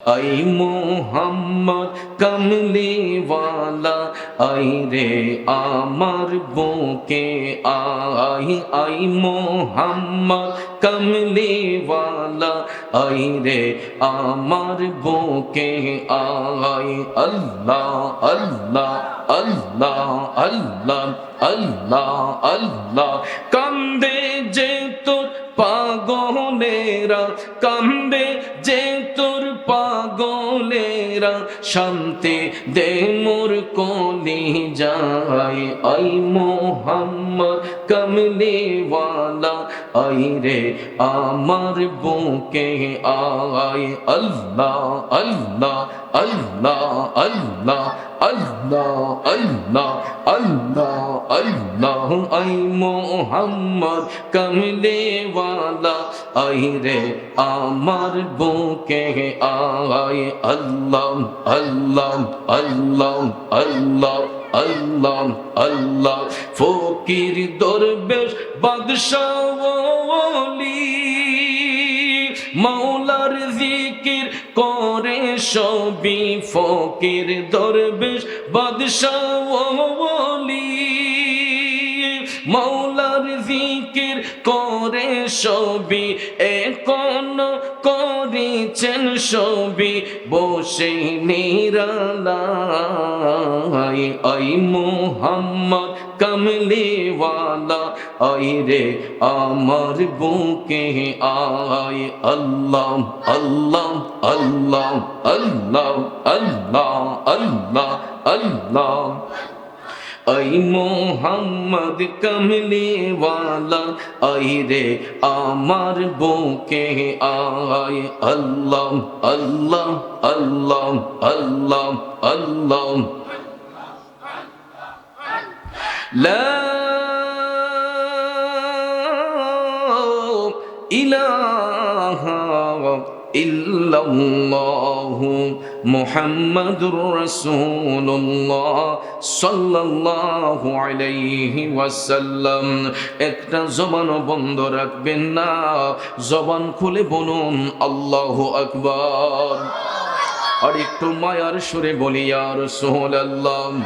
I Mohammad কমলিওয়ালা, I রে আমার বুকে আই আই মোহাম্মদ কমলিওয়ালা, আই রে আমার বুকে আই, আল্লাহ আল্লাহ আল্লাহ আল্লাহ আল্লাহ আল্লাহ। কান্দে যে তোর পাগলেরা কান্দে পাগলেরা শান্তি দে মোর কলি যায়। আই মোহাম্মদ কমলিওয়ালা, আই রে আমার বুকে আয়। আল্লাহ আল্লাহ আল্লাহ আল্লাহ আল্লাহ আল্লাহ আল্লাহ আল্লাহ আই মোহাম্মদ কমলেওয়ালা আই রে আমার বুকে আয় আল্লাহ আল্লাহ আল্লাহ আল্লাহ আল্লাহ আল্লাহ ফকির দরবেশ বাদশাহলি মাওলার জিকির করে সবই ফকির দরবেশ বাদশাহ জিকির করে সবই এখন করেছেন সবই বসে নিরালাই আই মোহাম্মদ কমলিওয়ালা আই রে আমার বুকে আয়, আল্লাহ আল্লাহ আল্লাহ আল্লাহ আল্লাহ আল্লাহ আল্লাহ। আই মোহাম্মদ কমলিওয়ালা আই রে আমার বুকে আয় আল্লাহ আল্লাহ আল্লাহ আল্লাহ আল্লাহ لا إله ইল্লাল্লাহু মুহাম্মাদুর রাসূলুল্লাহ সাল্লাল্লাহু আলাইহি ওয়াসাল্লাম। একটা জবান বন্ধ রাখবেন না। জবান খুলে বলুন, আল্লাহু আকবার। আর একটু মায়ার সুরে বলি, ইয়া রাসূলুল্লাহ।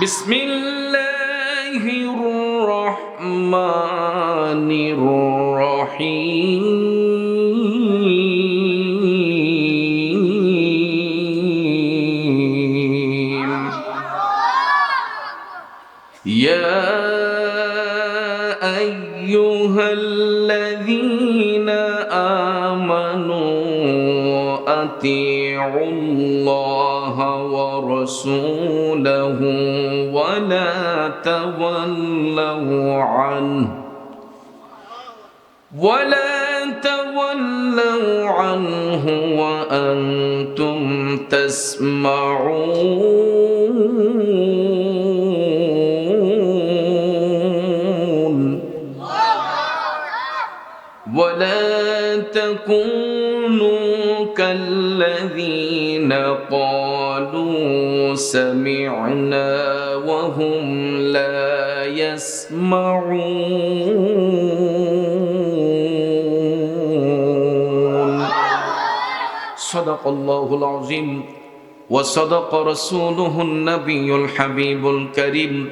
বিসমিল্লাহির রহমান أيها الذين آمنوا أطيعوا الله ورسوله ولا تولوا عنه ولا تولوا عنه وأنتم تسمعون ولا تكونوا كالذين قالوا سمعنا وهم لا يسمعون. صدق الله العظيم. وصدق رسوله النبي الحبيب الكريم.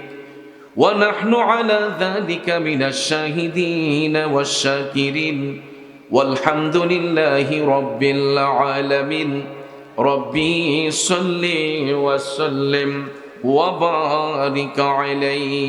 ونحن على ذلك من الشاهدين والشاكرين. والحمد لله رب العالمين. ربي صل وسلم وبارك عليهم.